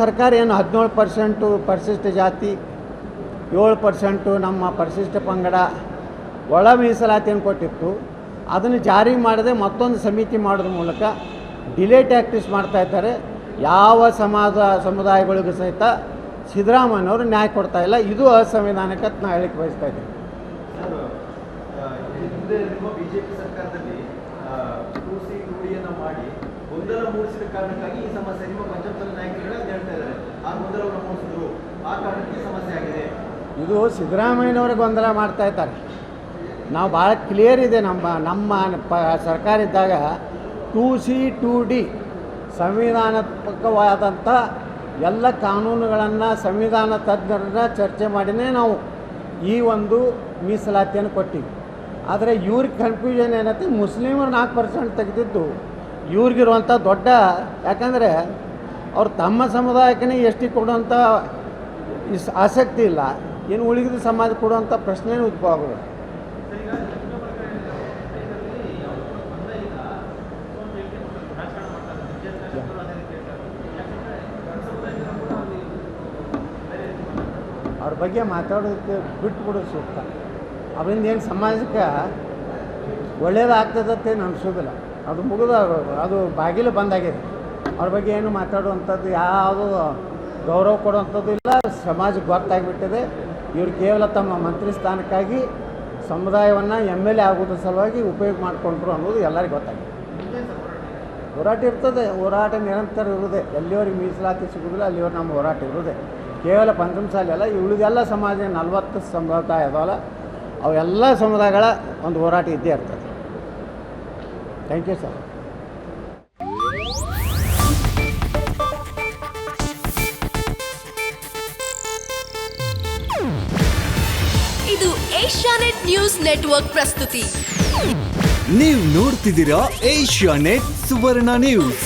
ಸರ್ಕಾರ ಏನು ಹದಿನೇಳು ಪರ್ಸೆಂಟು ಪರಿಶಿಷ್ಟ ಜಾತಿ, ಏಳು ಪರ್ಸೆಂಟು ನಮ್ಮ ಪರಿಶಿಷ್ಟ ಪಂಗಡ ಒಳ ಮೀಸಲಾತಿಯನ್ನು ಕೊಟ್ಟಿತ್ತು. ಅದನ್ನು ಜಾರಿ ಮಾಡದೆ ಮತ್ತೊಂದು ಸಮಿತಿ ಮಾಡೋದ್ರ ಮೂಲಕ ಡಿಲೇ ಟ್ಯಾಕ್ಟಿಸ್ ಮಾಡ್ತಾ ಇದ್ದಾರೆ. ಯಾವ ಸಮಾಜ ಸಮುದಾಯಗಳಿಗೂ ಸಹಿತ ಸಿದ್ದರಾಮಯ್ಯವರು ನ್ಯಾಯ ಕೊಡ್ತಾ ಇಲ್ಲ. ಇದು ಅಸಂವಿಧಾನಕ್ಕೆ ಅಂತ ನಾನು ಹೇಳಿಕೆ ಬಯಸ್ತಾ ಇದ್ದೀನಿ. ಬಿಜೆಪಿ ಸರ್ಕಾರದಲ್ಲಿ ಮಾಡಿ ಗೊಂದಲ ಮೂಡಿಸಿದ ಕಾರಣಕ್ಕಾಗಿ ಈ ಸಮಸ್ಯೆ ನಿಮ್ಮ ಪಂಚಾಯತ್ ನಾಯಕರುಗಳೇ ಹೇಳ್ತಾ ಇದ್ದಾರೆ. ಆ ಗೊಂದಲವನ್ನು ಮೂಡಿಸಿದ್ರು. ಆ ಕಾರಣಕ್ಕೆ ಸಮಸ್ಯೆ ಆಗಿದೆ. ಇದು ಸಿದ್ದರಾಮಯ್ಯನವರು ಗೊಂದಲ ಮಾಡ್ತಾ ಇದ್ದಾರೆ. ನಾವು ಭಾಳ ಕ್ಲಿಯರ್ ಇದೆ ನಮ್ಮ ನಮ್ಮ ಪ ಸರ್ಕಾರ ಇದ್ದಾಗ ಟೂ ಸಿ ಟೂ ಡಿ ಸಂವಿಧಾನಾತ್ಮಕವಾದಂಥ ಎಲ್ಲ ಕಾನೂನುಗಳನ್ನು ಸಂವಿಧಾನ ತಜ್ಞರನ್ನ ಚರ್ಚೆ ಮಾಡಿನೇ ನಾವು ಈ ಒಂದು ಮೀಸಲಾತಿಯನ್ನು ಕೊಟ್ಟಿವಿ. ಆದರೆ ಇವ್ರಿಗೆ ಕನ್ಫ್ಯೂಷನ್ ಏನೈತೆ? ಮುಸ್ಲಿಮರು ನಾಲ್ಕು ಪರ್ಸೆಂಟ್ ತೆಗೆದಿದ್ದು ಇವ್ರಿಗಿರುವಂಥ ದೊಡ್ಡ, ಯಾಕಂದರೆ ಅವ್ರು ತಮ್ಮ ಸಮುದಾಯಕ್ಕೇ ಎಷ್ಟು ಕೊಡುವಂಥ ಇಸ್ ಆಸಕ್ತಿ ಇಲ್ಲ. ಇನ್ನು ಉಳಿದ ಸಮಾಜ ಕೊಡುವಂಥ ಪ್ರಶ್ನೆನೂ ಉದ್ಭವ ಆಗೋದು ಅವ್ರ ಬಗ್ಗೆ ಮಾತಾಡೋದಕ್ಕೆ ಬಿಟ್ಟು ಕೊಡೋದು ಸೂಕ್ತ. ಅವರಿಂದ ಏನು ಸಮಾಜಕ್ಕೆ ಒಳ್ಳೇದಾಗ್ತದತ್ತೆ ಏನು ಅನಿಸೋದಿಲ್ಲ. ಅದು ಮುಗಿದ ಅದು ಬಾಗಿಲು ಬಂದಾಗಿದೆ. ಅವ್ರ ಬಗ್ಗೆ ಏನು ಮಾತಾಡುವಂಥದ್ದು, ಯಾವುದು ಗೌರವ ಕೊಡುವಂಥದ್ದು ಇಲ್ಲ. ಸಮಾಜಕ್ಕೆ ಗೊತ್ತಾಗಿಬಿಟ್ಟಿದೆ. ಇವರು ಕೇವಲ ತಮ್ಮ ಮಂತ್ರಿ ಸ್ಥಾನಕ್ಕಾಗಿ ಸಮುದಾಯವನ್ನು ಎಂ ಎಲ್ ಎ ಆಗೋದ್ರ ಸಲುವಾಗಿ ಉಪಯೋಗ ಮಾಡಿಕೊಂಡ್ರು ಅನ್ನೋದು ಎಲ್ಲರಿಗೂ ಗೊತ್ತಾಗಿದೆ. ಹೋರಾಟ ಇರ್ತದೆ. ಹೋರಾಟ ನಿರಂತರ ಇರುವುದೇ. ಎಲ್ಲಿವರೆಗೆ ಮೀಸಲಾತಿ ಸಿಗೋದಿಲ್ಲ ಅಲ್ಲಿವರೆಗೆ ನಮ್ಮ ಹೋರಾಟ ಇರುವುದೇ. ಕೇವಲ ಪಂಚಮಸಾಲಿ ಅಲ್ಲ, ಉಳಿದೆಲ್ಲ ಸಮಾಜ ನಲವತ್ತು ಸಮುದಾಯ ಅವೆಲ್ಲ ಸಮುದಾಯಗಳ ಒಂದು ಹೋರಾಟ ಇದ್ದೇ ಇರ್ತದೆ. ಥ್ಯಾಂಕ್ ಯು ಸರ್ ಇದು ಏಷ್ಯಾನೆಟ್ ನ್ಯೂಸ್ ನೆಟ್ವರ್ಕ್ ಪ್ರಸ್ತುತಿ. ನೀವು ನೋಡ್ತಿದ್ದೀರಾ ಏಷ್ಯಾ ನೆಟ್ ಸುವರ್ಣ ನ್ಯೂಸ್.